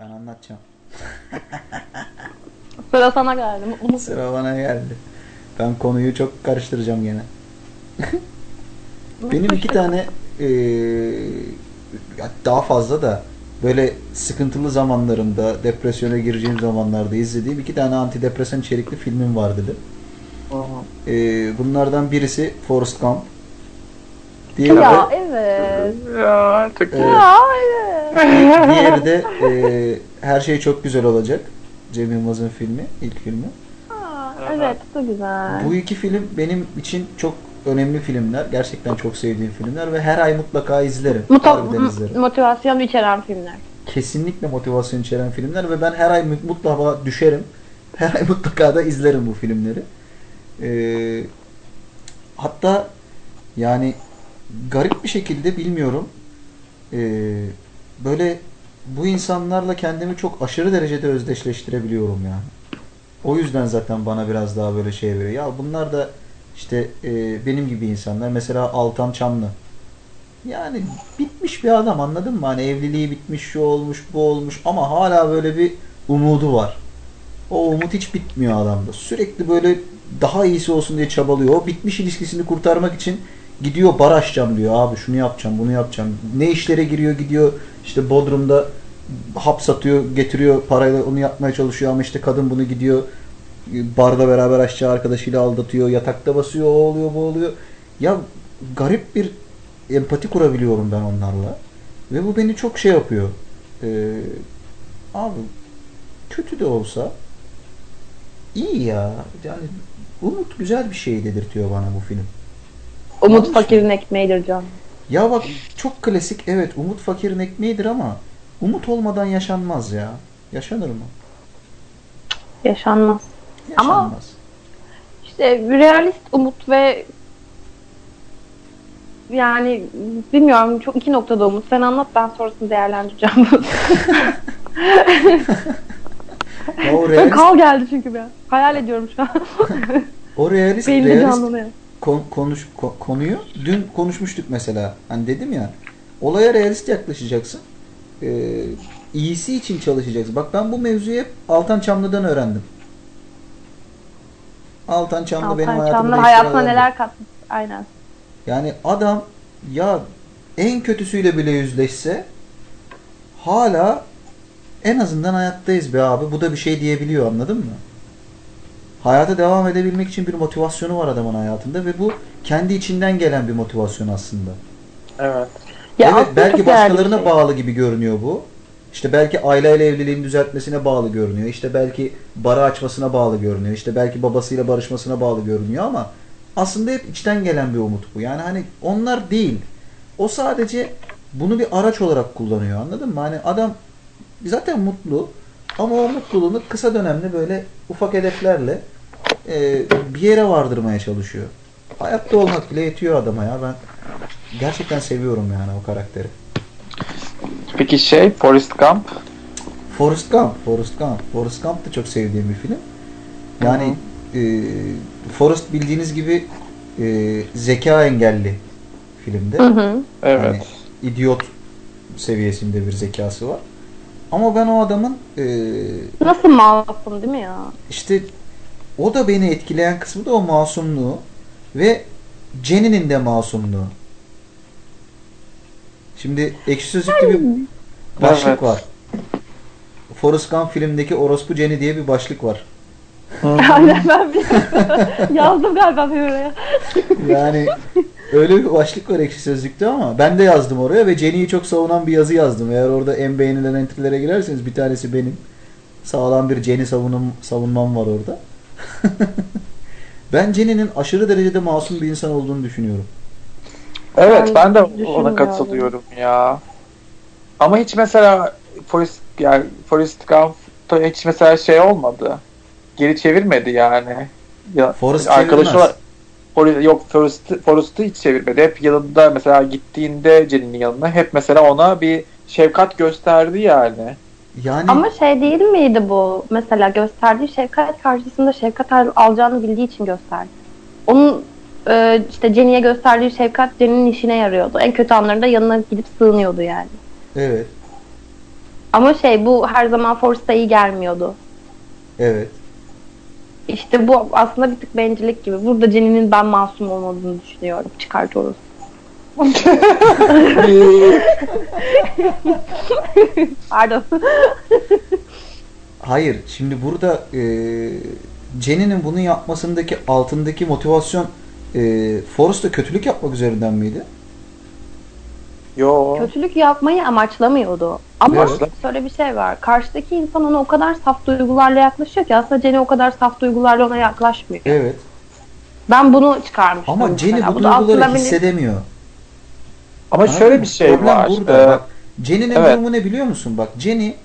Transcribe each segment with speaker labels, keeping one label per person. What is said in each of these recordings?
Speaker 1: Ben anlatacağım.
Speaker 2: Sıra sana geldi. Mutlu musun?
Speaker 1: Sıra bana geldi. Ben konuyu çok karıştıracağım gene. Benim iki tane eee, daha fazla da böyle sıkıntılı zamanlarımda, depresyona gireceğim zamanlarda izlediğim iki tane antidepresan içerikli filmim var dedi. Eee, bunlardan birisi Forrest Gump. Diğeri de,
Speaker 2: Ya evet.
Speaker 3: Ya çok.
Speaker 1: Evet.
Speaker 2: Ya evet.
Speaker 1: Di- diğeri de eee, Her Şey Çok Güzel Olacak. Cem Yılmaz'ın filmi, ilk filmi.
Speaker 2: Aa, evet bu güzel.
Speaker 1: Bu iki film benim için çok önemli filmler. Gerçekten çok sevdiğim filmler ve her ay mutlaka izlerim.
Speaker 2: Muta-
Speaker 1: izlerim.
Speaker 2: motivasyon içeren filmler.
Speaker 1: Kesinlikle motivasyon içeren filmler ve ben her ay mu- mutlaka düşerim. Her ay mutlaka da izlerim bu filmleri. Ee, hatta yani garip bir şekilde bilmiyorum. ee, böyle bu insanlarla kendimi çok aşırı derecede özdeşleştirebiliyorum yani. O yüzden zaten bana biraz daha böyle şey veriyor. Ya bunlar da işte e, benim gibi insanlar. Mesela Altan Çamlı. Yani bitmiş bir adam anladın mı? Hani evliliği bitmiş, şu olmuş, bu olmuş ama hala böyle bir umudu var. O umut hiç bitmiyor adamda. Sürekli böyle daha iyisi olsun diye çabalıyor. O bitmiş ilişkisini kurtarmak için gidiyor bar açacağım diyor. Abi şunu yapacağım, bunu yapacağım. Ne işlere giriyor gidiyor. İşte Bodrum'da hap satıyor, getiriyor parayla onu yapmaya çalışıyor ama işte kadın bunu gidiyor barda beraber aşağı arkadaşıyla aldatıyor, yatakta basıyor, o oluyor, bu oluyor. Ya garip bir empati kurabiliyorum ben onlarla. Ve bu beni çok şey yapıyor. Ee, abi kötü de olsa iyi ya. Yani umut güzel bir şey dedirtiyor bana bu film.
Speaker 2: Umut
Speaker 1: Yanlış mı?
Speaker 2: fakirin ekmeğidir can.
Speaker 1: Ya bak çok klasik evet umut fakirin ekmeğidir ama umut olmadan yaşanmaz ya. Yaşanır mı?
Speaker 2: Yaşanmaz. Ama-
Speaker 1: Yaşanmaz.
Speaker 2: İşte realist umut ve yani bilmiyorum çok iki noktada umut. Sen anlat ben sonrasını değerlendireceğim.
Speaker 1: Ya o
Speaker 2: Böyle
Speaker 1: realist,
Speaker 2: kal geldi çünkü ben. Hayal ediyorum şu an.
Speaker 1: o realist,
Speaker 2: Beynimde
Speaker 1: realist
Speaker 2: canlanıyor.
Speaker 1: Kon- konuş ko- konuyu dün konuşmuştuk mesela. Hani dedim ya olaya realist yaklaşacaksın. Ee, iyisi için çalışacaksın. Bak ben bu mevzuyu hep Altan Çamlı'dan öğrendim. Altan Çamlı benim
Speaker 2: Altan
Speaker 1: hayatımda
Speaker 2: Çamlı
Speaker 1: adamdır.
Speaker 2: neler katmış. Aynen.
Speaker 1: Yani adam ya en kötüsüyle bile yüzleşse hala en azından hayattayız be abi. Bu da bir şey diyebiliyor anladın mı? Hayata devam edebilmek için bir motivasyonu var adamın hayatında ve bu kendi içinden gelen bir motivasyon aslında.
Speaker 3: Evet.
Speaker 2: Ya
Speaker 1: evet belki başkalarına
Speaker 2: şey.
Speaker 1: bağlı gibi görünüyor bu. İşte belki aileyle evliliğini düzeltmesine bağlı görünüyor. İşte belki bara açmasına bağlı görünüyor. İşte belki babasıyla barışmasına bağlı görünüyor ama aslında hep içten gelen bir umut bu. Yani hani onlar değil. O sadece bunu bir araç olarak kullanıyor. Anladın mı? Hani adam zaten mutlu ama o mutluluğunu kısa dönemli böyle ufak hedeflerle e, bir yere vardırmaya çalışıyor. Hayatta olmak bile yetiyor adama ya. Ben gerçekten seviyorum yani o karakteri.
Speaker 3: Peki şey Forrest Gump.
Speaker 1: Forrest Gump, Forrest Gump. Forrest Gump da çok sevdiğim bir film. Yani e, Forrest bildiğiniz gibi e, zeka engelli filmde.
Speaker 2: Hı hı.
Speaker 3: Evet.
Speaker 1: Hani idiot seviyesinde bir zekası var. Ama ben o adamın e,
Speaker 2: Nasıl masum değil mi ya?
Speaker 1: işte o da beni etkileyen kısmı da o masumluğu ve Jenny'nin de masumluğu. Şimdi Ekşi Sözlük'te bir başlık
Speaker 3: Evet.
Speaker 1: var. Forrest Gump filmdeki Orospu Jenny diye bir başlık var.
Speaker 2: Aynen ben bir yazdım galiba bir oraya.
Speaker 1: Yani öyle bir başlık var Ekşi Sözlük'te ama ben de yazdım oraya ve Jenny'yi çok savunan bir yazı yazdım. Eğer orada en beğenilen entry'lere girerseniz bir tanesi benim. Sağlam bir Jenny savunum, savunmam var orada. ben Jenny'nin aşırı derecede masum bir insan olduğunu düşünüyorum.
Speaker 3: Evet
Speaker 2: Ben
Speaker 3: ben de ona katılıyorum ya. Ama hiç mesela Forrest yani Forrest Gump'ta hiç mesela şey olmadı. Geri çevirmedi yani. Ya
Speaker 1: Forrest
Speaker 3: arkadaşı
Speaker 1: çevirmez.
Speaker 3: Forrest, yok Forrest'ı Forrest'ı hiç çevirmedi. Hep yanında mesela gittiğinde Jenny'nin yanına hep mesela ona bir şefkat gösterdi yani.
Speaker 1: Yani
Speaker 2: Ama şey değil miydi bu? Mesela gösterdiği şefkat karşısında şefkat al- alacağını bildiği için gösterdi. Onun e, işte Jenny'e gösterdiği şefkat Jenny'nin işine yarıyordu. En kötü anlarında yanına gidip sığınıyordu yani.
Speaker 1: evet.
Speaker 2: Ama şey bu her zaman Forrest'a iyi gelmiyordu.
Speaker 1: Evet.
Speaker 2: İşte bu aslında bir tık bencillik gibi. Burada Jenny'nin ben masum olmadığını düşünüyorum. Çıkartıyoruz. Pardon.
Speaker 1: Hayır. Şimdi burada e, Jenny'nin bunu yapmasındaki altındaki motivasyon e, Forrest'a kötülük yapmak üzerinden miydi?
Speaker 3: Yo.
Speaker 2: Kötülük yapmayı amaçlamıyordu. Ama şöyle bir şey var. Karşıdaki insan ona o kadar saf duygularla yaklaşıyor ki aslında Jenny o kadar saf duygularla ona yaklaşmıyor.
Speaker 1: Evet.
Speaker 2: Ben bunu çıkarmıştım.
Speaker 1: Ama Jenny bu
Speaker 2: aslında
Speaker 1: duyguları hissedemiyor.
Speaker 3: Ama
Speaker 1: Anladın
Speaker 3: şöyle
Speaker 1: mı?
Speaker 3: bir şey
Speaker 1: Problem
Speaker 3: var.
Speaker 1: Burada.
Speaker 3: Ee,
Speaker 1: Bak, Jenny'nin
Speaker 3: evet.
Speaker 1: durumu ne biliyor musun? Bak Jenny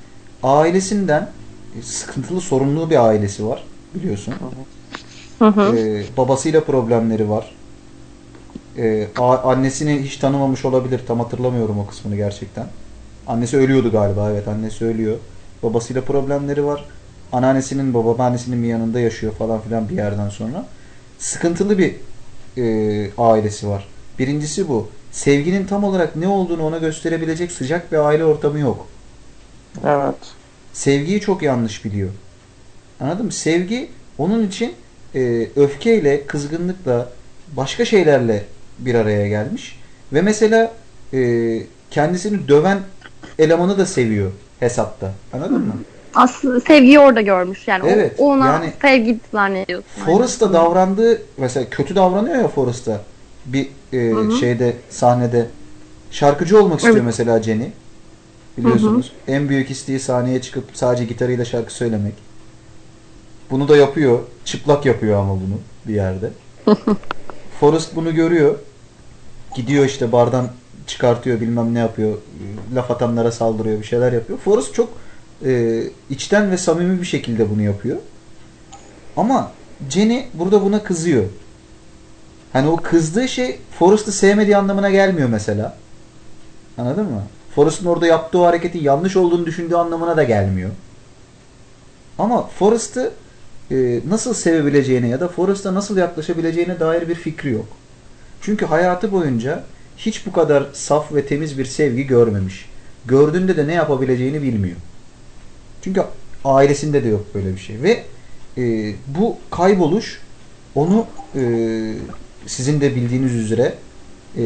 Speaker 1: ailesinden e, sıkıntılı, sorunlu bir ailesi var biliyorsun.
Speaker 2: Hı hı.
Speaker 1: Ee, babasıyla problemleri var. Ee, a- annesini hiç tanımamış olabilir. Tam hatırlamıyorum o kısmını gerçekten. Annesi ölüyordu galiba. Evet annesi ölüyor. Babasıyla problemleri var. Anneannesinin baba babaannesinin bir yanında yaşıyor falan filan bir yerden sonra. Sıkıntılı bir e, ailesi var. Birincisi bu. Sevginin tam olarak ne olduğunu ona gösterebilecek sıcak bir aile ortamı yok.
Speaker 3: evet.
Speaker 1: Sevgiyi çok yanlış biliyor. Anladın mı? Sevgi onun için e, öfkeyle, kızgınlıkla, başka şeylerle bir araya gelmiş. Ve mesela e, kendisini döven elemanı da seviyor hesapta. Anladın mı?
Speaker 2: Aslında sevgiyi orada görmüş. Yani o-
Speaker 1: Evet,
Speaker 2: o ona
Speaker 1: yani-
Speaker 2: sevgi zannediyorsun.
Speaker 1: Forrest'ta davrandığı mesela kötü davranıyor ya Forrest'ta bir e,
Speaker 2: Hı hı.
Speaker 1: şeyde sahnede şarkıcı olmak istiyor
Speaker 2: Evet.
Speaker 1: mesela Jenny. Biliyorsunuz. En büyük isteği sahneye çıkıp sadece gitarıyla şarkı söylemek. Bunu da yapıyor. Çıplak yapıyor ama bunu bir yerde. Forrest bunu görüyor. Gidiyor işte bardan çıkartıyor bilmem ne yapıyor. Laf atanlara saldırıyor bir şeyler yapıyor. Forrest çok e, içten ve samimi bir şekilde bunu yapıyor. Ama Jenny burada buna kızıyor. Hani o kızdığı şey Forrest'ı sevmediği anlamına gelmiyor mesela. Anladın mı? Forrest'ın orada yaptığı o hareketi yanlış olduğunu düşündüğü anlamına da gelmiyor. Ama Forrest'ı e, nasıl sevebileceğine ya da Forrest'a nasıl yaklaşabileceğine dair bir fikri yok. Çünkü hayatı boyunca hiç bu kadar saf ve temiz bir sevgi görmemiş. Gördüğünde de ne yapabileceğini bilmiyor. Çünkü ailesinde de yok böyle bir şey. Ve e, bu kayboluş onu e, sizin de bildiğiniz üzere e,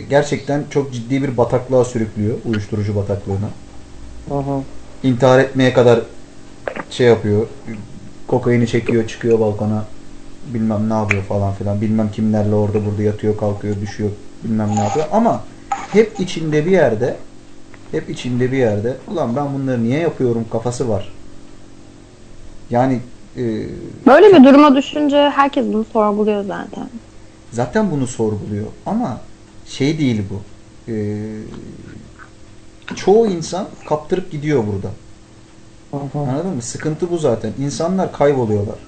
Speaker 1: gerçekten çok ciddi bir bataklığa sürüklüyor. Uyuşturucu bataklığına.
Speaker 3: Hı.
Speaker 1: İntihar etmeye kadar şey yapıyor. Kokaini çekiyor, çıkıyor balkona. Bilmem ne yapıyor falan filan. Bilmem kimlerle orada burada yatıyor, kalkıyor, düşüyor. Bilmem ne yapıyor. Ama hep içinde bir yerde hep içinde bir yerde ulan ben bunları niye yapıyorum kafası var. Yani e,
Speaker 2: Böyle bir duruma düşünce herkes bunu sorguluyor zaten.
Speaker 1: Zaten bunu sorguluyor ama şey değil bu. E, çoğu insan kaptırıp gidiyor burada. Anladın mı? Sıkıntı bu zaten. İnsanlar kayboluyorlar.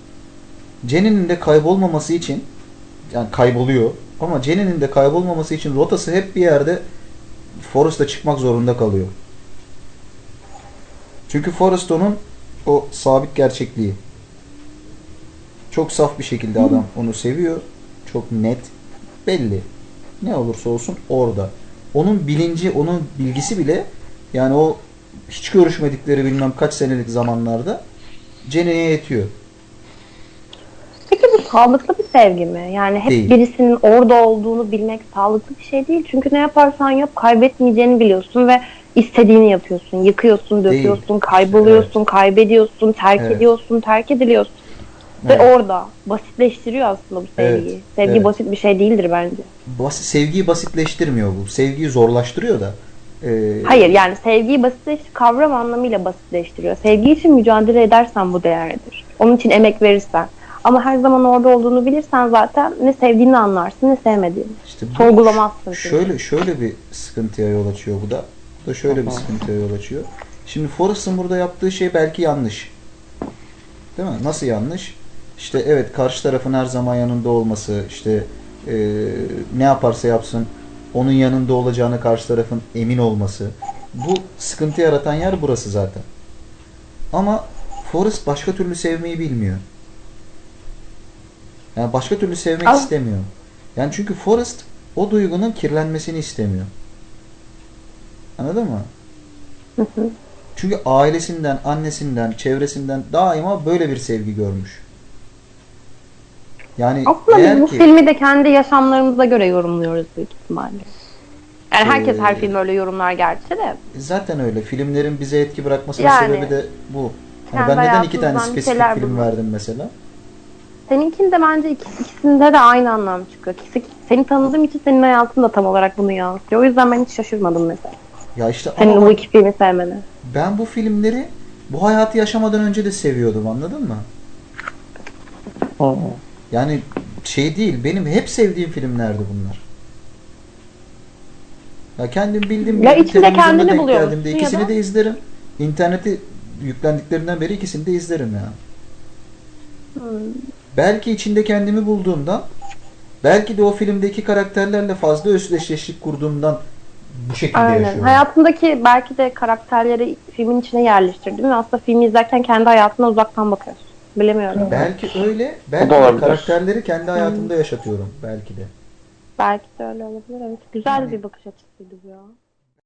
Speaker 1: Jenny'nin de kaybolmaması için yani kayboluyor ama Jenny'nin de kaybolmaması için rotası hep bir yerde Forrest'a çıkmak zorunda kalıyor. Çünkü Forrest onun o sabit gerçekliği. Çok saf bir şekilde adam onu seviyor. Çok net. Belli. Ne olursa olsun orada. Onun bilinci, onun bilgisi bile yani o hiç görüşmedikleri bilmem kaç senelik zamanlarda Jenny'ye yetiyor.
Speaker 2: Peki bu sağlıklı bir sevgi mi? Yani hep
Speaker 1: Değil.
Speaker 2: birisinin orada olduğunu bilmek sağlıklı bir şey değil. Çünkü ne yaparsan yap kaybetmeyeceğini biliyorsun ve istediğini yapıyorsun. Yıkıyorsun,
Speaker 1: Değil.
Speaker 2: döküyorsun, kayboluyorsun, kaybediyorsun, terk
Speaker 1: Evet.
Speaker 2: ediyorsun, terk ediliyorsun. Ve
Speaker 1: Evet.
Speaker 2: orada basitleştiriyor aslında bu sevgiyi.
Speaker 1: Evet,
Speaker 2: Sevgi
Speaker 1: evet.
Speaker 2: basit bir şey değildir bence.
Speaker 1: Basit, sevgiyi basitleştirmiyor bu. Sevgiyi zorlaştırıyor da. Ee,
Speaker 2: Hayır yani sevgiyi basitleş kavram anlamıyla basitleştiriyor. Sevgi için mücadele edersen bu değerlidir. Onun için emek verirsen. Ama her zaman orada olduğunu bilirsen zaten ne sevdiğini anlarsın ne sevmediğini.
Speaker 1: İşte bu
Speaker 2: Sorgulamazsın.
Speaker 1: Şöyle şöyle bir sıkıntıya yol açıyor bu da. Bu da şöyle bir
Speaker 3: Aha.
Speaker 1: sıkıntıya yol açıyor. Şimdi Forrest'ın burada yaptığı şey belki yanlış. Değil mi? Nasıl yanlış? İşte evet karşı tarafın her zaman yanında olması, işte e, ne yaparsa yapsın onun yanında olacağını karşı tarafın emin olması. Bu sıkıntı yaratan yer burası zaten. Ama Forrest başka türlü sevmeyi bilmiyor. Yani başka türlü sevmek
Speaker 2: Ama-
Speaker 1: istemiyor. Yani çünkü Forrest o duygunun kirlenmesini istemiyor. Anladın mı?
Speaker 2: Hı hı.
Speaker 1: Çünkü ailesinden, annesinden, çevresinden daima böyle bir sevgi görmüş. Yani
Speaker 2: Aslında biz bu
Speaker 1: ki
Speaker 2: filmi de kendi yaşamlarımıza göre yorumluyoruz büyük ihtimalle. Yani herkes
Speaker 1: Ee,
Speaker 2: her film öyle yorumlar gerçi de.
Speaker 1: zaten öyle. Filmlerin bize etki bırakmasının
Speaker 2: Yani,
Speaker 1: sebebi de bu. Hani ben neden iki tane spesifik film
Speaker 2: bulmak.
Speaker 1: verdim mesela?
Speaker 2: Seninkinde bence ikisi, ikisinde de aynı anlam çıkıyor. İkisi, seni tanıdığım için senin hayatın da tam olarak bunu yansıtıyor. O yüzden ben hiç şaşırmadım mesela.
Speaker 1: Ya işte
Speaker 2: Senin
Speaker 1: ama
Speaker 2: bu iki filmi sevmene.
Speaker 1: ben bu filmleri bu hayatı yaşamadan önce de seviyordum anladın mı? Yani şey değil benim hep sevdiğim filmlerdi bunlar. Ya kendim bildim
Speaker 2: Ya
Speaker 1: bildim,
Speaker 2: içinde kendini
Speaker 1: denk
Speaker 2: buluyor
Speaker 1: geldiğimde ikisini
Speaker 2: da?
Speaker 1: de izlerim. İnterneti yüklendiklerinden beri ikisini de izlerim ya.
Speaker 2: Hmm.
Speaker 1: Belki içinde kendimi bulduğumdan belki de o filmdeki karakterlerle fazla özdeşleşik kurduğumdan bu şekilde
Speaker 2: Aynen.
Speaker 1: yaşıyorum.
Speaker 2: Hayatındaki belki de karakterleri filmin içine yerleştirdin ve aslında filmi izlerken kendi hayatına uzaktan bakıyorsun. Bilemiyorum.
Speaker 1: Belki öyle, belki de
Speaker 3: olabilir.
Speaker 1: karakterleri kendi hayatımda yaşatıyorum belki de.
Speaker 2: Belki de öyle olabilir. Evet. Güzel
Speaker 1: Yani-
Speaker 2: bir bakış açısıydı bu ya.